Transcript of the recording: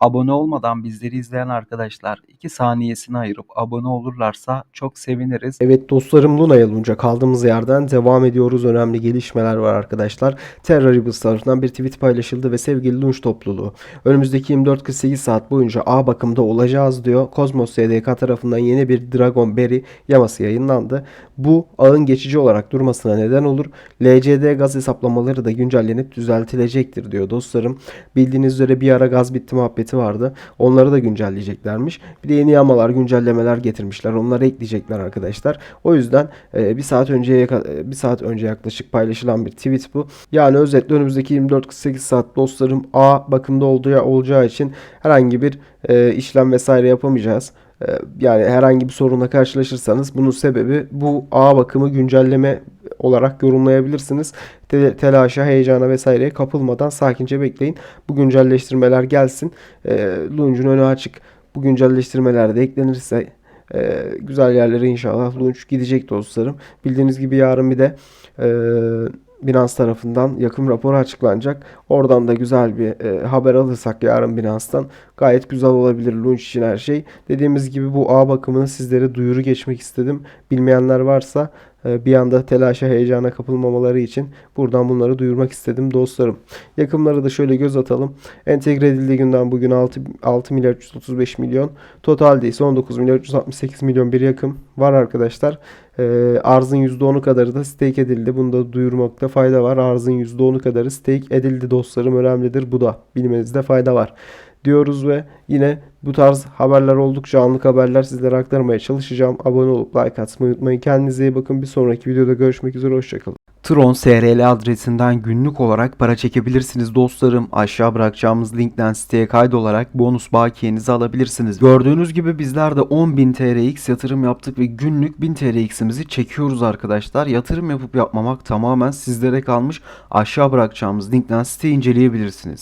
Abone olmadan bizleri izleyen arkadaşlar 2 saniyesini ayırıp abone olurlarsa çok seviniriz. Evet dostlarım Luna Yalınca kaldığımız yerden devam ediyoruz. Önemli gelişmeler var arkadaşlar. Terra Rebels tarafından bir tweet paylaşıldı ve sevgili Lunch topluluğu önümüzdeki 24-48 saat boyunca A bakımda olacağız diyor. Cosmos SDK tarafından yeni bir Dragon Berry yaması yayınlandı. Bu ağın geçici olarak durmasına neden olur. LCD gaz hesaplamaları da güncellenip düzeltilecektir diyor dostlarım. Bildiğiniz üzere bir ara gaz bitti muhabbeti vardı. Onları da güncelleyeceklermiş. Bir de yeni yamalar, güncellemeler getirmişler. Onları ekleyecekler arkadaşlar. O yüzden e, bir saat önceye ka- bir saat önce yaklaşık paylaşılan bir tweet bu. Yani özetle önümüzdeki 24-48 saat dostlarım A bakımda olduğu olacağı için herhangi bir e, işlem vesaire yapamayacağız. E, Yani herhangi bir sorunla karşılaşırsanız bunun sebebi bu A bakımı güncelleme olarak yorumlayabilirsiniz. Te- telaşa, heyecana vesaireye kapılmadan sakince bekleyin. Bu güncelleştirmeler gelsin. E, Launch'un önü açık. Bu güncelleştirmeler de eklenirse e, güzel yerlere inşallah Launch gidecek dostlarım. Bildiğiniz gibi yarın bir de e, Binance tarafından yakın rapor açıklanacak. Oradan da güzel bir e, haber alırsak yarın Binance'tan gayet güzel olabilir Launch için her şey. Dediğimiz gibi bu ağ bakımını sizlere duyuru geçmek istedim. Bilmeyenler varsa bir anda telaşa heyecana kapılmamaları için buradan bunları duyurmak istedim dostlarım. Yakımlara da şöyle göz atalım. Entegre edildiği günden bugün 6, 6 milyar 335 milyon. Totalde ise 19 milyar 368 milyon bir yakım var arkadaşlar. Ee, arzın %10'u kadarı da stake edildi. Bunu da duyurmakta fayda var. Arzın %10'u kadarı stake edildi dostlarım. Önemlidir. Bu da bilmenizde fayda var diyoruz ve yine bu tarz haberler oldukça anlık haberler sizlere aktarmaya çalışacağım. Abone olup like atmayı unutmayın. Kendinize iyi bakın. Bir sonraki videoda görüşmek üzere. Hoşçakalın. Tron SRL adresinden günlük olarak para çekebilirsiniz dostlarım. Aşağı bırakacağımız linkten siteye kaydolarak bonus bakiyenizi alabilirsiniz. Gördüğünüz gibi bizler de 10.000 TRX yatırım yaptık ve günlük 1000 TRX'imizi çekiyoruz arkadaşlar. Yatırım yapıp yapmamak tamamen sizlere kalmış. Aşağı bırakacağımız linkten siteyi inceleyebilirsiniz.